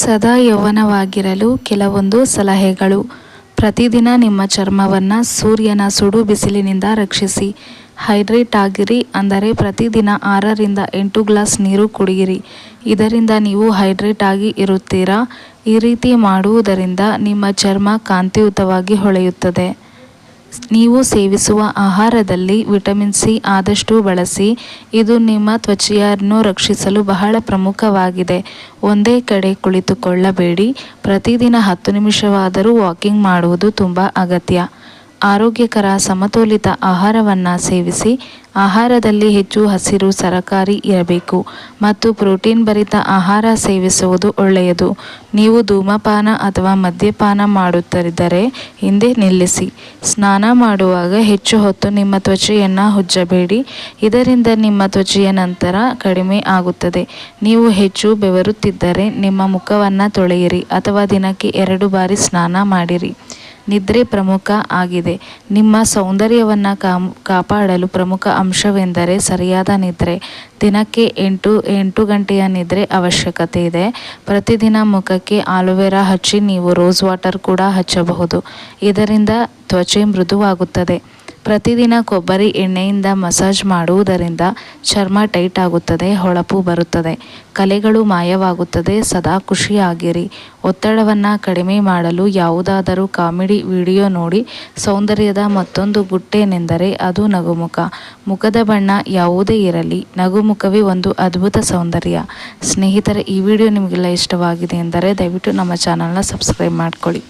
ಸದಾ ಯೌವನವಾಗಿರಲು ಕೆಲವೊಂದು ಸಲಹೆಗಳು. ಪ್ರತಿದಿನ ನಿಮ್ಮ ಚರ್ಮವನ್ನು ಸೂರ್ಯನ ಸುಡು ಬಿಸಿಲಿನಿಂದ ರಕ್ಷಿಸಿ. ಹೈಡ್ರೇಟ್ ಆಗಿರಿ ಅಂದರೆ ಪ್ರತಿದಿನ ಆರರಿಂದ ಎಂಟು ಗ್ಲಾಸ್ ನೀರು ಕುಡಿಯಿರಿ. ಇದರಿಂದ ನೀವು ಹೈಡ್ರೇಟ್ ಆಗಿ ಇರುತ್ತೀರಾ? ಈ ರೀತಿ ಮಾಡುವುದರಿಂದ ನಿಮ್ಮ ಚರ್ಮ ಕಾಂತಿಯುತವಾಗಿ ಹೊಳೆಯುತ್ತದೆ. ನೀವು ಸೇವಿಸುವ ಆಹಾರದಲ್ಲಿ ವಿಟಮಿನ್ ಸಿ ಆದಷ್ಟು ಬಳಸಿ, ಇದು ನಿಮ್ಮ ತ್ವಚೆಯನ್ನು ರಕ್ಷಿಸಲು ಬಹಳ ಪ್ರಮುಖವಾಗಿದೆ. ಒಂದೇ ಕಡೆ ಕುಳಿತುಕೊಳ್ಳಬೇಡಿ. ಪ್ರತಿದಿನ ಹತ್ತು ನಿಮಿಷವಾದರೂ ವಾಕಿಂಗ್ ಮಾಡುವುದು ತುಂಬ ಅಗತ್ಯ. ಆರೋಗ್ಯಕರ ಸಮತೋಲಿತ ಆಹಾರವನ್ನು ಸೇವಿಸಿ ಆಹಾರದಲ್ಲಿ ಹೆಚ್ಚು ಹಸಿರು ಸರಕಾರಿ ಇರಬೇಕು ಮತ್ತು ಪ್ರೋಟೀನ್ ಭರಿತ ಆಹಾರ ಸೇವಿಸುವುದು ಒಳ್ಳೆಯದು. ನೀವು ಧೂಮಪಾನ ಅಥವಾ ಮದ್ಯಪಾನ ಮಾಡುತ್ತಿದ್ದರೆ ಹಿಂದೆ ನಿಲ್ಲಿಸಿ. ಸ್ನಾನ ಮಾಡುವಾಗ ಹೆಚ್ಚು ಹೊತ್ತು ನಿಮ್ಮ ತ್ವಚೆಯನ್ನು ಉಜ್ಜಬೇಡಿ ಇದರಿಂದ ನಿಮ್ಮ ತ್ವಚೆಯ ನಂತರ ಕಡಿಮೆ ಆಗುತ್ತದೆ. ನೀವು ಹೆಚ್ಚು ಬೆವರುತ್ತಿದ್ದರೆ ನಿಮ್ಮ ಮುಖವನ್ನು ತೊಳೆಯಿರಿ ಅಥವಾ ದಿನಕ್ಕೆ ಎರಡು ಬಾರಿ ಸ್ನಾನ ಮಾಡಿರಿ. ನಿದ್ರೆ ಪ್ರಮುಖ ಆಗಿದೆ. ನಿಮ್ಮ ಸೌಂದರ್ಯವನ್ನು ಕಾಪಾಡಲು ಪ್ರಮುಖ ಅಂಶವೆಂದರೆ ಸರಿಯಾದ ನಿದ್ರೆ. ದಿನಕ್ಕೆ ಎಂಟು ಎಂಟು ಗಂಟೆಯ ನಿದ್ರೆ ಅವಶ್ಯಕತೆ ಇದೆ. ಪ್ರತಿದಿನ ಮುಖಕ್ಕೆ ಆಲೋವೆರಾ ಹಚ್ಚಿ ನೀವು ರೋಸ್ ವಾಟರ್ ಕೂಡ ಹಚ್ಚಬಹುದು. ಇದರಿಂದ ತ್ವಚೆ ಮೃದುವಾಗುತ್ತದೆ. ಪ್ರತಿದಿನ ಕೊಬ್ಬರಿ ಎಣ್ಣೆಯಿಂದ ಮಸಾಜ್ ಮಾಡುವುದರಿಂದ ಚರ್ಮ ಟೈಟ್ ಆಗುತ್ತದೆ, ಹೊಳಪು ಬರುತ್ತದೆ. ಕಲೆಗಳು ಮಾಯವಾಗುತ್ತದೆ, ಸದಾ ಖುಷಿಯಾಗಿರಿ. ಒತ್ತಡವನ್ನು ಕಡಿಮೆ ಮಾಡಲು ಯಾವುದಾದರೂ ಕಾಮಿಡಿ ವಿಡಿಯೋ ನೋಡಿ, ಸೌಂದರ್ಯದ ಮತ್ತೊಂದು ಗುಟ್ಟೇನೆಂದರೆ ಅದು ನಗುಮುಖ. ಮುಖದ ಬಣ್ಣ ಯಾವುದೇ ಇರಲಿ, ನಗುಮುಖವೇ ಒಂದು ಅದ್ಭುತ ಸೌಂದರ್ಯ. ಸ್ನೇಹಿತರೆ, ಈ ವಿಡಿಯೋ ನಿಮಗೆಲ್ಲ ಇಷ್ಟವಾಗಿದೆ ಎಂದರೆ ದಯವಿಟ್ಟು ನಮ್ಮ ಚಾನಲ್ನ ಸಬ್ಸ್ಕ್ರೈಬ್ ಮಾಡ್ಕೊಳ್ಳಿ.